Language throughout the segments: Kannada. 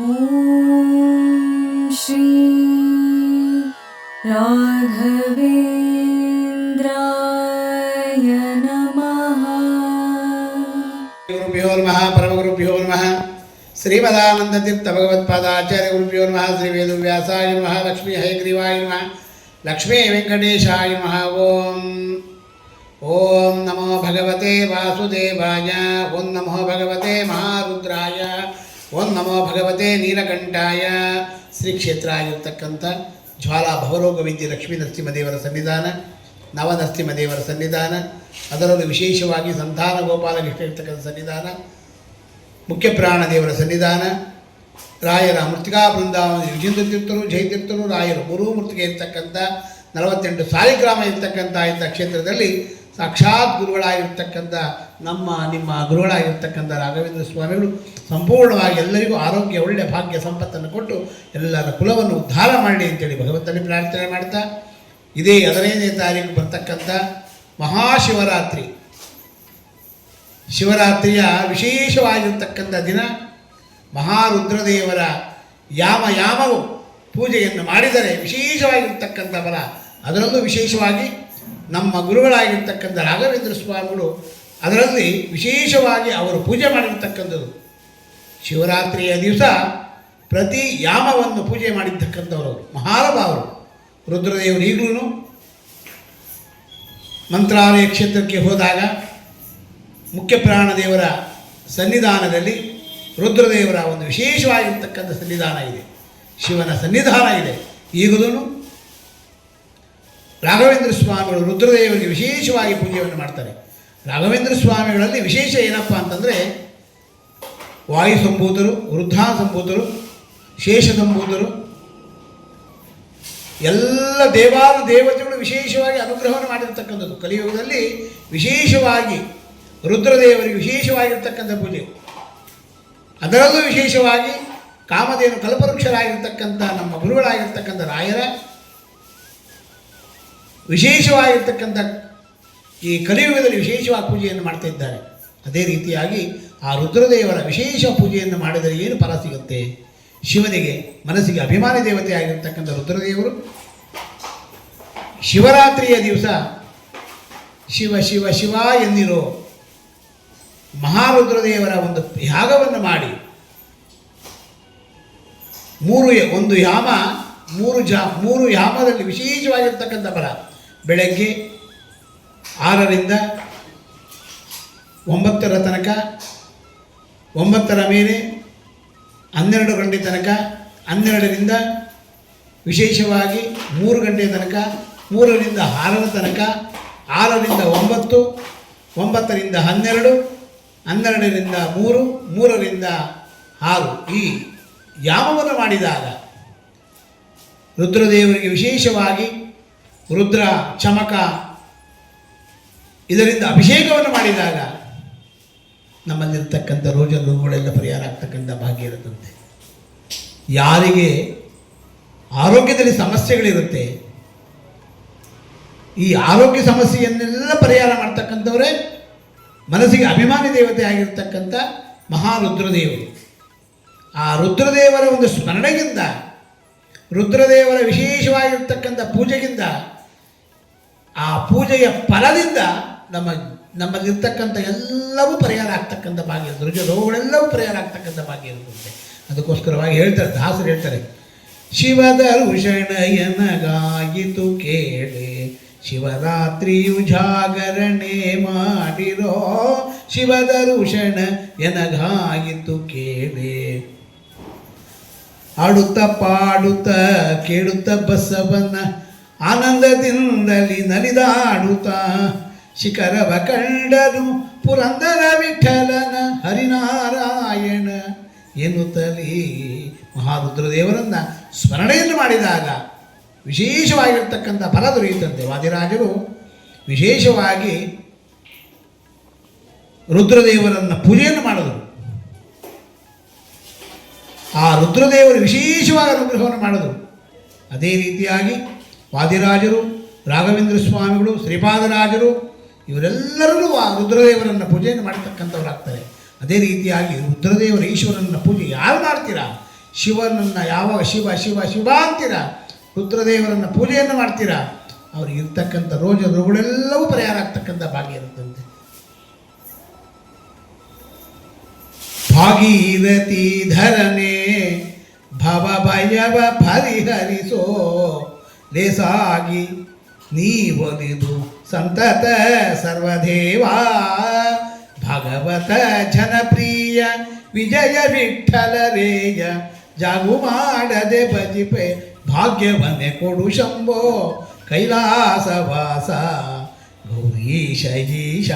ॐ श्री राघवेन्द्राय नमः। गुरुभ्यो नमः, परमगुरुभ्यो नमः। श्रीमदानन्दतीर्थभगवत्पादाचार्यगुरुभ्यो नमः, श्रीवेदव्यासाय नमः, लक्ष्मी हयग्रीवाय नमः, लक्ष्मी वेङ्कटेशाय नमः। ॐ ॐ नमो भगवते वासुदेवाय ॐ नमो भगवते महारुद्राय। ಓಂ ನಮೋ ಭಗವತೆ ನೀಲಕಂಠಾಯ. ಶ್ರೀ ಕ್ಷೇತ್ರ ಆಗಿರ್ತಕ್ಕಂಥ ಜ್ವಾಲಾ ಭವರೋಗ ವಿದ್ಯೆ ಲಕ್ಷ್ಮೀ ನರಸಿಂಹದೇವರ ಸನ್ನಿಧಾನ, ನವನರಸಿಂಹದೇವರ ಸನ್ನಿಧಾನ, ಅದರಲ್ಲೂ ವಿಶೇಷವಾಗಿ ಸಂತಾನ ಗೋಪಾಲಕೃಷ್ಣ ಇರ್ತಕ್ಕಂಥ ಸನ್ನಿಧಾನ, ಮುಖ್ಯ ಪ್ರಾಣ ದೇವರ ಸನ್ನಿಧಾನ, ರಾಯರ ಮೃತಿಕಾ ಬೃಂದಾವನ ವಿಜೇಂದ್ರ ತೀರ್ಥರು ಜಯತೀರ್ಥರು, ರಾಯರು ಗುರು ಮೂರ್ತಿಗೆ ಇರ್ತಕ್ಕಂಥ ನಲವತ್ತೆಂಟು ಸಾಲಿಗ್ರಾಮ ಇರ್ತಕ್ಕಂಥ ಇಂಥ ಕ್ಷೇತ್ರದಲ್ಲಿ ಸಾಕ್ಷಾತ್ ಗುರುಗಳಾಗಿರ್ತಕ್ಕಂಥ ನಮ್ಮ, ನಿಮ್ಮ ಗುರುಗಳಾಗಿರ್ತಕ್ಕಂಥ ರಾಘವೇಂದ್ರ ಸ್ವಾಮಿಗಳು ಸಂಪೂರ್ಣವಾಗಿ ಎಲ್ಲರಿಗೂ ಆರೋಗ್ಯ ಒಳ್ಳೆಯ ಭಾಗ್ಯ ಸಂಪತ್ತನ್ನು ಕೊಟ್ಟು ಎಲ್ಲರ ಕುಲವನ್ನು ಉದ್ಧಾರ ಮಾಡಲಿ ಅಂತೇಳಿ ಭಗವಂತನೇ ಪ್ರಾರ್ಥನೆ ಮಾಡ್ತಾ, ಇದೇ ಹದಿನೈದನೇ ತಾರೀಕು ಬರ್ತಕ್ಕಂಥ ಮಹಾಶಿವರಾತ್ರಿ. ಶಿವರಾತ್ರಿಯ ವಿಶೇಷವಾಗಿರ್ತಕ್ಕಂಥ ದಿನ, ಮಹಾರುದ್ರದೇವರ ಯಾವ ಯಾಮವು ಪೂಜೆಯನ್ನು ಮಾಡಿದರೆ ವಿಶೇಷವಾಗಿರ್ತಕ್ಕಂಥ ಫಲ. ಅದರಲ್ಲೂ ವಿಶೇಷವಾಗಿ ನಮ್ಮ ಗುರುಗಳಾಗಿರ್ತಕ್ಕಂಥ ರಾಘವೇಂದ್ರ ಸ್ವಾಮಿಗಳು ಅದರಲ್ಲಿ ವಿಶೇಷವಾಗಿ ಅವರು ಪೂಜೆ ಮಾಡಿರ್ತಕ್ಕಂಥದ್ದು. ಶಿವರಾತ್ರಿಯ ದಿವಸ ಪ್ರತಿ ಯಾಮವನ್ನು ಪೂಜೆ ಮಾಡಿರ್ತಕ್ಕಂಥವರು ಮಹಾನುಭಾವರು ರುದ್ರದೇವರು ಈಗಲೂ ಮಂತ್ರಾಲಯ ಕ್ಷೇತ್ರಕ್ಕೆ ಹೋದಾಗ ಮುಖ್ಯ ಪ್ರಾಣದೇವರ ಸನ್ನಿಧಾನದಲ್ಲಿ ರುದ್ರದೇವರ ಒಂದು ವಿಶೇಷವಾಗಿರ್ತಕ್ಕಂಥ ಸನ್ನಿಧಾನ ಇದೆ. ಶಿವನ ಸನ್ನಿಧಾನ ಇದೆ. ಈಗಲೂ ರಾಘವೇಂದ್ರ ಸ್ವಾಮಿಗಳು ರುದ್ರದೇವರಿಗೆ ವಿಶೇಷವಾಗಿ ಪೂಜೆಯನ್ನು ಮಾಡ್ತಾರೆ. ರಾಘವೇಂದ್ರ ಸ್ವಾಮಿಗಳಲ್ಲಿ ವಿಶೇಷ ಏನಪ್ಪ ಅಂತಂದರೆ ವಾಯು ಸಂಭೂತರು, ವೃದ್ಧಾ ಸಂಭೂತರು, ಶೇಷ ಸಂಭೂತರು, ಎಲ್ಲ ದೇವಾದ ದೇವತೆಗಳು ವಿಶೇಷವಾಗಿ ಅನುಗ್ರಹವನ್ನು ಮಾಡಿರ್ತಕ್ಕಂಥದ್ದು. ಕಲಿಯುಗದಲ್ಲಿ ವಿಶೇಷವಾಗಿ ರುದ್ರದೇವರಿಗೆ ವಿಶೇಷವಾಗಿರ್ತಕ್ಕಂಥ ಪೂಜೆ. ಅದರಲ್ಲೂ ವಿಶೇಷವಾಗಿ ಕಾಮಧೇನು ಕಲ್ಪವೃಕ್ಷರಾಗಿರ್ತಕ್ಕಂಥ ನಮ್ಮ ಗುರುಗಳಾಗಿರ್ತಕ್ಕಂಥ ರಾಯರ, ವಿಶೇಷವಾಗಿರ್ತಕ್ಕಂಥ ಈ ಕಲಿಯುಗದಲ್ಲಿ ವಿಶೇಷವಾಗಿ ಪೂಜೆಯನ್ನು ಮಾಡ್ತಾ ಇದ್ದಾರೆ. ಅದೇ ರೀತಿಯಾಗಿ ಆ ರುದ್ರದೇವರ ವಿಶೇಷ ಪೂಜೆಯನ್ನು ಮಾಡಿದರೆ ಏನು ಫಲ ಸಿಗುತ್ತೆ? ಶಿವನಿಗೆ ಮನಸ್ಸಿಗೆ ಅಭಿಮಾನಿ ದೇವತೆ ಆಗಿರ್ತಕ್ಕಂಥ ರುದ್ರದೇವರು ಶಿವರಾತ್ರಿಯ ದಿವಸ ಶಿವ ಶಿವ ಶಿವ ಎಂದಿರೋ ಮಹಾರುದ್ರದೇವರ ಒಂದು ಯಾಗವನ್ನು ಮಾಡಿ ಮೂರು ಒಂದು ಯಾಮ, ಮೂರು ಜಾ, ಮೂರು ಯಾಮದಲ್ಲಿ ವಿಶೇಷವಾಗಿರ್ತಕ್ಕಂಥ ಫಲ. ಬೆಳಗ್ಗೆ ಆರರಿಂದ ಒಂಬತ್ತರ ತನಕ, ಒಂಬತ್ತರ ಮೇಲೆ ಹನ್ನೆರಡು ಗಂಟೆ ತನಕ, ಹನ್ನೆರಡರಿಂದ ವಿಶೇಷವಾಗಿ ಮೂರು ಗಂಟೆ ತನಕ, ಮೂರರಿಂದ ಆರರ ತನಕ, ಆರರಿಂದ ಒಂಬತ್ತು, ಒಂಬತ್ತರಿಂದ ಹನ್ನೆರಡು, ಹನ್ನೆರಡರಿಂದ ಮೂರು, ಮೂರರಿಂದ ಆರು. ಈ ಯಾಮವನ್ನು ಮಾಡಿದಾಗ ರುದ್ರದೇವರಿಗೆ ವಿಶೇಷವಾಗಿ ರುದ್ರ ಚಮಕ ಇದರಿಂದ ಅಭಿಷೇಕವನ್ನು ಮಾಡಿದಾಗ ನಮ್ಮಲ್ಲಿರ್ತಕ್ಕಂಥ ರೋಜ ರೋಗಗಳೆಲ್ಲ ಪರಿಹಾರ ಆಗ್ತಕ್ಕಂಥ ಭಾಗ್ಯ ಇರುತ್ತಂತೆ. ಯಾರಿಗೆ ಆರೋಗ್ಯದಲ್ಲಿ ಸಮಸ್ಯೆಗಳಿರುತ್ತೆ, ಈ ಆರೋಗ್ಯ ಸಮಸ್ಯೆಯನ್ನೆಲ್ಲ ಪರಿಹಾರ ಮಾಡ್ತಕ್ಕಂಥವರೇ ಮನಸ್ಸಿಗೆ ಅಭಿಮಾನಿ ದೇವತೆ ಆಗಿರ್ತಕ್ಕಂಥ ಮಹಾರುದ್ರದೇವರು. ಆ ರುದ್ರದೇವರ ಒಂದು ಸ್ಮರಣೆಗಿಂತ ರುದ್ರದೇವರ ವಿಶೇಷವಾಗಿರ್ತಕ್ಕಂಥ ಪೂಜೆಗಿಂತ ಆ ಪೂಜೆಯ ಫಲದಿಂದ ನಮ್ಮ ನಮ್ಮಲ್ಲಿರ್ತಕ್ಕಂಥ ಎಲ್ಲವೂ ಪರಿಹಾರ ಆಗ್ತಕ್ಕಂಥ ಭಾಗ್ಯ ಇರುತ್ತೆ. ರುಜ ರೋಗಗಳೆಲ್ಲವೂ ಪರಿಹಾರ ಆಗ್ತಕ್ಕಂಥ ಭಾಗ್ಯ ಇರುತ್ತೆ. ಅದಕ್ಕೋಸ್ಕರವಾಗಿ ಹೇಳ್ತಾರೆ, ದಾಸರು ಹೇಳ್ತಾರೆ ಶಿವದರುಷಣಯನಗಾಯಿತು ಕೇಳಿ, ಶಿವರಾತ್ರಿಯು ಜಾಗರಣೆ ಮಾಡಿರೋ, ಶಿವದ ಋಷಣ ಎನಗಾಯಿತು ಕೇಳಿ. ಆಡುತ್ತ ಪಾಡುತ್ತ ಕೇಳುತ್ತ ಬಸವನ ಆನಂದದಿಂದಲಿ ನಲಿದಾಡುತ್ತ ಶಿಖರವ ಕಂಡನು ಪುರಂದರ ವಿಠಲನ ಹರಿನಾರಾಯಣ ಎನ್ನುತ್ತಲೇ ಮಹಾರುದ್ರದೇವರನ್ನ ಸ್ಮರಣೆಯನ್ನು ಮಾಡಿದಾಗ ವಿಶೇಷವಾಗಿರ್ತಕ್ಕಂಥ ಫಲ ದೊರೆಯುತ್ತಂತೆ ವಾದಿರಾಜರು. ವಿಶೇಷವಾಗಿ ರುದ್ರದೇವರನ್ನು ಪೂಜೆಯನ್ನು ಮಾಡಿದರು. ಆ ರುದ್ರದೇವರು ವಿಶೇಷವಾಗಿ ಅನುಗ್ರಹವನ್ನು ಮಾಡಿದರು. ಅದೇ ರೀತಿಯಾಗಿ ವಾದಿರಾಜರು, ರಾಘವೇಂದ್ರ ಸ್ವಾಮಿಗಳು, ಶ್ರೀಪಾದರಾಜರು ಇವರೆಲ್ಲರೂ ಆ ರುದ್ರದೇವರನ್ನು ಪೂಜೆಯನ್ನು ಮಾಡತಕ್ಕಂಥವರಾಗ್ತಾರೆ. ಅದೇ ರೀತಿಯಾಗಿ ರುದ್ರದೇವರ ಈಶ್ವರನ ಪೂಜೆ ಯಾರು ಮಾಡ್ತೀರಾ? ಶಿವನನ್ನು ಯಾವಾಗ ಶಿವ ಶಿವ ಶಿವ ಅಂತೀರಾ? ರುದ್ರದೇವರನ್ನು ಪೂಜೆಯನ್ನು ಮಾಡ್ತೀರಾ? ಅವ್ರಿಗೆ ಇರ್ತಕ್ಕಂಥ ರೋಜ ರೋಗಗಳೆಲ್ಲವೂ ಪರಿಹಾರ ಆಗ್ತಕ್ಕಂಥ ಭಾಗ್ಯ ಇರುತ್ತಂತೆ. ಭಾಗೀರಥಿ ಧರನೆ ಭವ ಭಯವ ಪರಿಹರಿಸೋ ಲೇಸಾಗಿ ನೀ ಒಲಿದು ಸಂತತ ಸರ್ವದೇವಾ ಭಗವತ ಜನಪ್ರಿಯ ವಿಜಯ ವಿಠಲರೇಯ ಜಾಗು ಮಾಡದೆ ಭಾಗ್ಯ ಭಾಗ್ಯವನ್ನೇ ಕೊಡು ಶಂಭೋ. ಕೈಲಾಸವಾಸ ಗೌರೀಶ ಈಶ.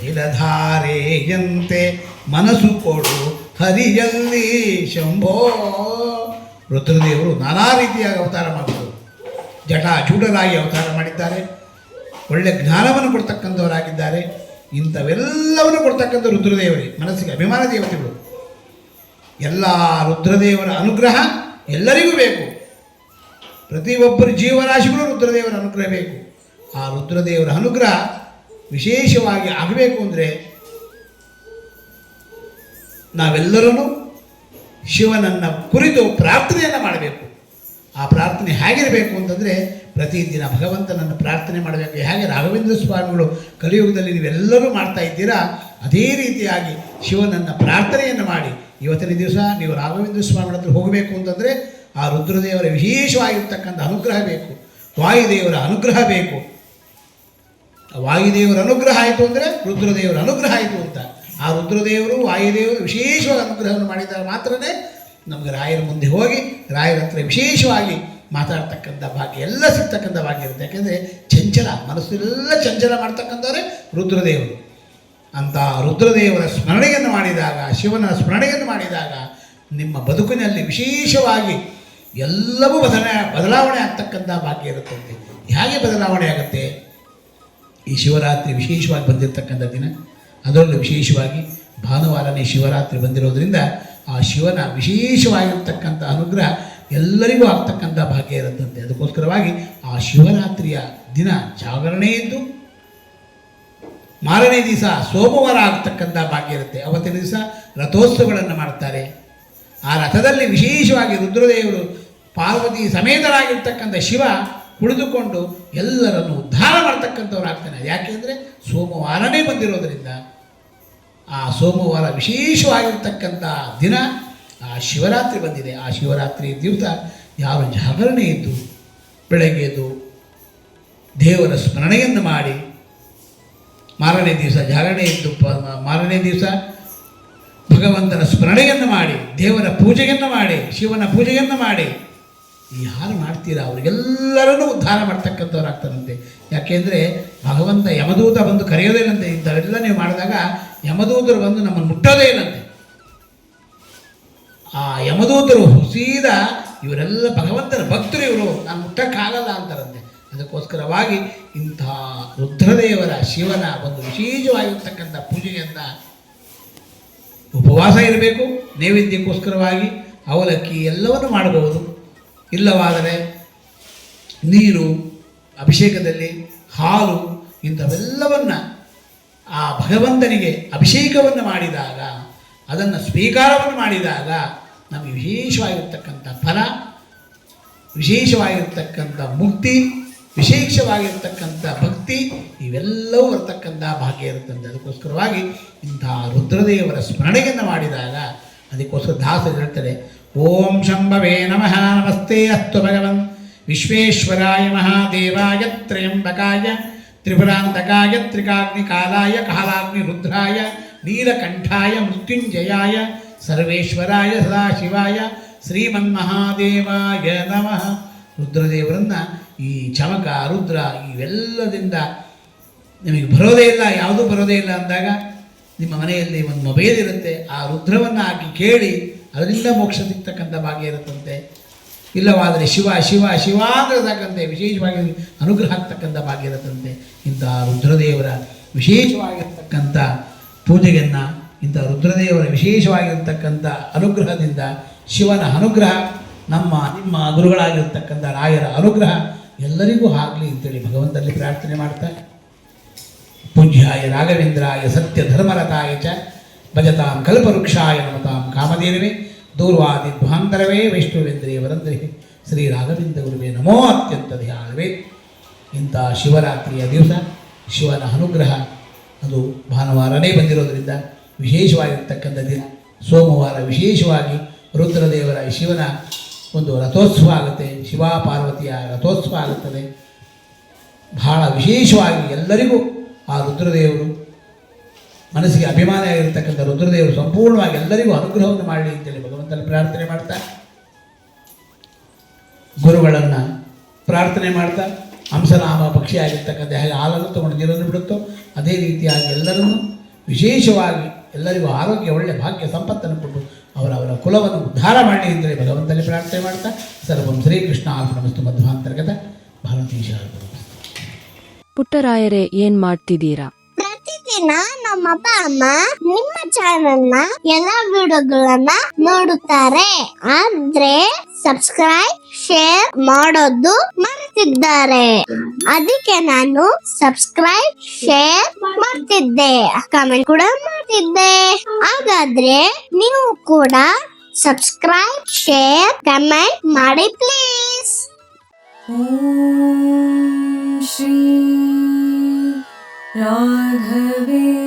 ತೈಲಧಾರೆಯಂತೆ ಮನಸ್ಸು ಕೊಡು ಹರಿಯಲ್ಲಿ ಶಂಭೋ. ರುದ್ರದೇವರು ನಾನಾ ರೀತಿಯಾಗಿ ಅವತಾರ ಮಾಡಿದರು. ಜಟಾಚೂಟರಾಗಿ ಅವತಾರ ಮಾಡಿದ್ದಾರೆ. ಒಳ್ಳೆ ಜ್ಞಾನವನ್ನು ಕೊಡ್ತಕ್ಕಂಥವರಾಗಿದ್ದಾರೆ. ಇಂಥವೆಲ್ಲವನ್ನು ಕೊಡ್ತಕ್ಕಂಥ ರುದ್ರದೇವರೇ, ಮನಸ್ಸಿಗೆ ಅಭಿಮಾನ ದೇವತೆಗಳು. ಎಲ್ಲ ರುದ್ರದೇವರ ಅನುಗ್ರಹ ಎಲ್ಲರಿಗೂ ಬೇಕು. ಪ್ರತಿಯೊಬ್ಬರು ಜೀವರಾಶಿಗಳು ರುದ್ರದೇವರ ಅನುಗ್ರಹ ಬೇಕು. ಆ ರುದ್ರದೇವರ ಅನುಗ್ರಹ ವಿಶೇಷವಾಗಿ ಆಗಬೇಕು ಅಂದರೆ ನಾವೆಲ್ಲರೂ ಶಿವನನ್ನು ಕುರಿತು ಪ್ರಾರ್ಥನೆಯನ್ನು ಮಾಡಬೇಕು. ಆ ಪ್ರಾರ್ಥನೆ ಹೇಗಿರಬೇಕು ಅಂತಂದರೆ ಪ್ರತಿದಿನ ಭಗವಂತನನ್ನು ಪ್ರಾರ್ಥನೆ ಮಾಡಬೇಕು. ಹೇಗೆ ರಾಘವೇಂದ್ರ ಸ್ವಾಮಿಗಳು ಕಲಿಯುಗದಲ್ಲಿ ನೀವೆಲ್ಲರೂ ಮಾಡ್ತಾ ಇದ್ದೀರಾ, ಅದೇ ರೀತಿಯಾಗಿ ಶಿವನನ್ನು ಪ್ರಾರ್ಥನೆಯನ್ನು ಮಾಡಿ. ಇವತ್ತಿನ ದಿವಸ ನೀವು ರಾಘವೇಂದ್ರ ಸ್ವಾಮಿಗಳ ಹತ್ರ ಹೋಗಬೇಕು ಅಂತಂದರೆ ಆ ರುದ್ರದೇವರ ವಿಶೇಷವಾಗಿರ್ತಕ್ಕಂಥ ಅನುಗ್ರಹ ಬೇಕು. ವಾಯುದೇವರ ಅನುಗ್ರಹ ಬೇಕು. ವಾಯುದೇವರ ಅನುಗ್ರಹ ಆಯಿತು ಅಂದರೆ ರುದ್ರದೇವರ ಅನುಗ್ರಹ ಆಯಿತು ಅಂತ. ಆ ರುದ್ರದೇವರು, ವಾಯುದೇವರು ವಿಶೇಷವಾದ ಅನುಗ್ರಹವನ್ನು ಮಾಡಿದಾಗ ಮಾತ್ರನೇ ನಮಗೆ ರಾಯರ ಮುಂದೆ ಹೋಗಿ, ರಾಯರ ಹತ್ರ ವಿಶೇಷವಾಗಿ ಮಾತಾಡ್ತಕ್ಕಂಥ ಭಾಗ್ಯ ಎಲ್ಲ ಸಿಗ್ತಕ್ಕಂಥ ಭಾಗ್ಯ ಇರುತ್ತೆ. ಯಾಕೆಂದರೆ ಚಂಚಲ, ಮನಸ್ಸೆಲ್ಲ ಚಂಚಲ ಮಾಡ್ತಕ್ಕಂಥವ್ರೆ ರುದ್ರದೇವರು. ಅಂತ ರುದ್ರದೇವರ ಸ್ಮರಣೆಯನ್ನು ಮಾಡಿದಾಗ, ಶಿವನ ಸ್ಮರಣೆಯನ್ನು ಮಾಡಿದಾಗ ನಿಮ್ಮ ಬದುಕಿನಲ್ಲಿ ವಿಶೇಷವಾಗಿ ಎಲ್ಲವೂ ಬದಲ, ಬದಲಾವಣೆ ಆಗ್ತಕ್ಕಂಥ ಭಾಗ್ಯ ಇರುತ್ತಂತೆ ಹೇಗೆ ಬದಲಾವಣೆ ಆಗುತ್ತೆ? ಈ ಶಿವರಾತ್ರಿ ವಿಶೇಷವಾಗಿ ಬಂದಿರತಕ್ಕಂಥ ದಿನ, ಅದರಲ್ಲೂ ವಿಶೇಷವಾಗಿ ಭಾನುವಾರನೇ ಶಿವರಾತ್ರಿ ಬಂದಿರೋದ್ರಿಂದ ಆ ಶಿವನ ವಿಶೇಷವಾಗಿರ್ತಕ್ಕಂಥ ಅನುಗ್ರಹ ಎಲ್ಲರಿಗೂ ಆಗ್ತಕ್ಕಂಥ ಭಾಗ್ಯ ಇರುತ್ತಂತೆ. ಅದಕ್ಕೋಸ್ಕರವಾಗಿ ಆ ಶಿವರಾತ್ರಿಯ ದಿನ ಜಾಗರಣೆ ಇದ್ದು, ಮಾರನೇ ದಿವಸ ಸೋಮವಾರ ಆಗ್ತಕ್ಕಂಥ ಭಾಗ್ಯ ಇರುತ್ತೆ. ಅವತ್ತಿನ ದಿವಸ ರಥೋತ್ಸವಗಳನ್ನು ಮಾಡ್ತಾರೆ. ಆ ರಥದಲ್ಲಿ ವಿಶೇಷವಾಗಿ ರುದ್ರದೇವರು ಪಾರ್ವತಿ ಸಮೇತರಾಗಿರ್ತಕ್ಕಂಥ ಶಿವ ಕುಳಿದುಕೊಂಡು ಎಲ್ಲರನ್ನು ಉದ್ಧಾರ ಮಾಡ್ತಕ್ಕಂಥವ್ರು ಆಗ್ತಾನೆ ಯಾಕೆಂದರೆ ಸೋಮವಾರನೇ ಬಂದಿರೋದರಿಂದ ಆ ಸೋಮವಾರ ವಿಶೇಷವಾಗಿರ್ತಕ್ಕಂಥ ದಿನ ಆ ಶಿವರಾತ್ರಿ ಬಂದಿದೆ. ಆ ಶಿವರಾತ್ರಿ ದಿವಸ ಯಾವ ಜಾಗರಣೆ ಇದ್ದು, ಬೆಳಗ್ಗೆ ಎದ್ದು ದೇವರ ಸ್ಮರಣೆಯನ್ನು ಮಾಡಿ, ಮಾರನೇ ದಿವಸ ಜಾಗರಣೆ ಇದ್ದು ಮಾರನೇ ದಿವಸ ಭಗವಂತನ ಸ್ಮರಣೆಯನ್ನು ಮಾಡಿ, ದೇವರ ಪೂಜೆಯನ್ನು ಮಾಡಿ, ಶಿವನ ಪೂಜೆಯನ್ನು ಮಾಡಿ ಯಾರು ಮಾಡ್ತೀರಾ? ಅವರಿಗೆಲ್ಲರನ್ನೂ ಉದ್ಧಾರ ಮಾಡ್ತಕ್ಕಂಥವ್ರಾಗ್ತಾರಂತೆ. ಯಾಕೆಂದರೆ ಭಗವಂತ ಯಮದೂತ ಬಂದು ಕರೆಯೋದೇನಂತೆ ಇಲ್ಲಂತೆ. ನೀವು ಮಾಡಿದಾಗ ಯಮದೂತರು ಬಂದು ನಮ್ಮನ್ನು ಮುಟ್ಟೋದೇನಂತೆ ಆ ಯಮದೂತರು ಸೀದಾ ಇವರೆಲ್ಲ ಭಗವಂತನ ಭಕ್ತರು ಇವರು. ನಾನು ಮುಟ್ಟಕ್ಕಾಗಲ್ಲ ಅಂತಾರಂತೆ ಅದಕ್ಕೋಸ್ಕರವಾಗಿ ಇಂಥ ರುದ್ರದೇವರ ಶಿವನ ಒಂದು ವಿಶೇಷವಾಗಿರ್ತಕ್ಕಂಥ ಪೂಜೆಯನ್ನು ಉಪವಾಸ ಇರಬೇಕು. ನೈವೇದ್ಯಕ್ಕೋಸ್ಕರವಾಗಿ ಅವಲಕ್ಕಿ ಎಲ್ಲವನ್ನು ಮಾಡಬಹುದು. ಇಲ್ಲವಾದರೆ ನೀರು, ಅಭಿಷೇಕದಲ್ಲಿ ಹಾಲು ಇಂಥವೆಲ್ಲವನ್ನು ಆ ಭಗವಂತನಿಗೆ ಅಭಿಷೇಕವನ್ನು ಮಾಡಿದಾಗ, ಅದನ್ನು ಸ್ವೀಕಾರವನ್ನು ಮಾಡಿದಾಗ ನಮಗೆ ವಿಶೇಷವಾಗಿರ್ತಕ್ಕಂಥ ಫಲ, ವಿಶೇಷವಾಗಿರ್ತಕ್ಕಂಥ ಮುಕ್ತಿ, ವಿಶೇಷವಾಗಿರ್ತಕ್ಕಂಥ ಭಕ್ತಿ, ಇವೆಲ್ಲವೂ ಇರ್ತಕ್ಕಂಥ ಭಾಗ್ಯ ಇರುತ್ತಂತೆ ಅದಕ್ಕೋಸ್ಕರವಾಗಿ ಇಂಥ ರುದ್ರದೇವರ ಸ್ಮರಣೆಯನ್ನು ಮಾಡಿದಾಗ ಅದಕ್ಕೋಸ್ಕರ ದಾಸರು ಹೇಳ್ತಾರೆ, ಓಂ ಶಂಭವೇ ನಮಃ, ನಮಸ್ತೆ ಅಸ್ತು ಭಗವನ್. ವಿಶ್ವೇಶ್ವರಾಯ ಮಹಾದೇವಾಯ ತ್ರಯಂಬಕಾಯ, ತ್ರಿಪುರಾಂತಕಾಯ, ತ್ರಿಕಾಗ್ನಿಕಾಲಾಯ ಕಾಲಾಗ್ನಿ ರುದ್ರಾಯ ನೀಲಕಂಠಾಯ, ಮೃತ್ಯುಂಜಯಾಯ ಸರ್ವೇಶ್ವರಾಯ ಸದಾಶಿವಾಯ ಶ್ರೀಮನ್ಮಹಾದೇವಾಯ ನಮಃ. ರುದ್ರದೇವರನ್ನು ಈ ಚಮಕ, ರುದ್ರ ಇವೆಲ್ಲದಿಂದ ನಿಮಗೆ ಬರೋದೇ ಇಲ್ಲ, ಯಾವುದೂ ಬರೋದೇ ಇಲ್ಲ ಅಂದಾಗ ನಿಮ್ಮ ಮನೆಯಲ್ಲಿ ಒಂದು ಮೊಬೈಲ್ ಇರುತ್ತೆ, ಆ ರುದ್ರವನ್ನು ಹಾಕಿ ಕೇಳಿ ಅದರಿಂದ ಮೋಕ್ಷ ಸಿಗ್ತಕ್ಕಂಥ ಭಾಗ್ಯ ಇರುತ್ತಂತೆ. ಇಲ್ಲವಾದರೆ ಶಿವ ಶಿವ ಶಿವ ಅಂದರೆ ವಿಶೇಷವಾಗಿ ಅನುಗ್ರಹ ಆಗ್ತಕ್ಕಂಥ ಭಾಗ್ಯ ಇರುತ್ತಂತೆ. ಇಂತಹ ರುದ್ರದೇವರ ವಿಶೇಷವಾಗಿರ್ತಕ್ಕಂಥ ಪೂಜೆಯನ್ನು ಇಂಥ ರುದ್ರದೇವರ ವಿಶೇಷವಾಗಿರ್ತಕ್ಕಂಥ ಅನುಗ್ರಹದಿಂದ ಶಿವನ ಅನುಗ್ರಹ, ನಮ್ಮ, ನಿಮ್ಮ ಗುರುಗಳಾಗಿರ್ತಕ್ಕಂಥ ರಾಯರ ಅನುಗ್ರಹ ಎಲ್ಲರಿಗೂ ಆಗಲಿ ಅಂತೇಳಿ ಭಗವಂತನಲ್ಲಿ ಪ್ರಾರ್ಥನೆ ಮಾಡ್ತಾರೆ ಪೂಜ್ಯಾಯ ರಾಘವೇಂದ್ರಾಯ ಸತ್ಯ ಧರ್ಮರತಾಯ ಚ ಭಜತಾಂ ಕಲ್ಪವೃಕ್ಷಾಯ ನಮತಾಂ ದೂರ್ವಾದಿ ದೂರ್ವಾದಿಧ್ವಾಂತರವೇ ವೈಷ್ಣವೇಂದ್ರಿಯ ವರಂದ್ರಿ ಶ್ರೀ ರಾಘವೇಂದ್ರ ಗುರುವೇ ನಮೋ ಅತ್ಯಂತ ಧ್ಯಾನವೇ. ಇಂಥ ಶಿವರಾತ್ರಿಯ ದಿವಸ ಶಿವನ ಅನುಗ್ರಹ ಅದು ಭಾನುವಾರನೇ ಬಂದಿರೋದರಿಂದ ವಿಶೇಷವಾಗಿರ್ತಕ್ಕಂಥ ದಿನ ಸೋಮವಾರ. ವಿಶೇಷವಾಗಿ ರುದ್ರದೇವರ ಶಿವನ ಒಂದು ರಥೋತ್ಸವ ಆಗುತ್ತೆ. ಶಿವ ಪಾರ್ವತಿಯ ರಥೋತ್ಸವ ಆಗುತ್ತದೆ. ಬಹಳ ವಿಶೇಷವಾಗಿ ಎಲ್ಲರಿಗೂ ಆ ರುದ್ರದೇವರು ಮನಸ್ಸಿಗೆ ಅಭಿಮಾನ ಆಗಿರ್ತಕ್ಕಂಥ ರುದ್ರದೇವರು ಸಂಪೂರ್ಣವಾಗಿ ಎಲ್ಲರಿಗೂ ಅನುಗ್ರಹವನ್ನು ಮಾಡಲಿ ಅಂತೇಳಿ ಭಗವಂತನ ಪ್ರಾರ್ಥನೆ ಮಾಡ್ತಾ, ಗುರುಗಳನ್ನು ಪ್ರಾರ್ಥನೆ ಮಾಡ್ತಾ, ಹಂಸನಾಮ ಪಕ್ಷಿ ಆಗಿರ್ತಕ್ಕಂಥ ಹೇಗೆ ಹಾಲನ್ನು ತಗೊಂಡು ನೀರನ್ನು ಬಿಡುತ್ತೋ, ಅದೇ ರೀತಿಯಾಗಿ ಎಲ್ಲರನ್ನೂ ವಿಶೇಷವಾಗಿ ಎಲ್ಲರಿಗೂ ಆರೋಗ್ಯ ಒಳ್ಳೆ ಭಾಗ್ಯ ಸಂಪತ್ತನ್ನು ಕೊಟ್ಟು ಅವರವರ ಕುಲವನ್ನು ಉದ್ಧಾರ ಮಾಡಿ ಎಂದರೆ ಭಗವಂತನಲ್ಲಿ ಪ್ರಾರ್ಥನೆ ಮಾಡ್ತಾ ಸರ್ವಂ ಶ್ರೀಕೃಷ್ಣ ಅರ್ಪಣಮಸ್ತು ಮಧ್ವಾಂತರ್ಗತ ಭಾರತೀಶ ಪುಟ್ಟರಾಯರೇ ಏನ್ ಮಾಡ್ತಿದ್ದೀರಾ? ಪ್ರತಿದಿನ ನಮ್ಮ ಅಪ್ಪ ಅಮ್ಮ ನಿಮ್ಮ ಚಾನೆಲ್ನ ನ ಎಲ್ಲಾ ವಿಡಿಯೋಗಳನ್ನ ನೋಡುತ್ತಾರೆ. ಆದ್ರೆ ಸಬ್ಸ್ಕ್ರೈಬ್ ಶೇರ್ ಮಾಡೋದು ಮರೆತಿದ್ದಾರೆ. ಅದಕ್ಕೆ ನಾನು ಸಬ್ಸ್ಕ್ರೈಬ್ ಶೇರ್ ಮಾಡ್ತಿದ್ದೆ. ಕಮೆಂಟ್ ಕೂಡ ನೋಡ್ತಿದ್ದೆ ಹಾಗಾದ್ರೆ ನೀವು ಕೂಡ ಸಬ್ಸ್ಕ್ರೈಬ್ ಶೇರ್ ಕಮೆಂಟ್ ಮಾಡಿ ಪ್ಲೀಸ್ ಶ್ರೀ ರಾಘವೇ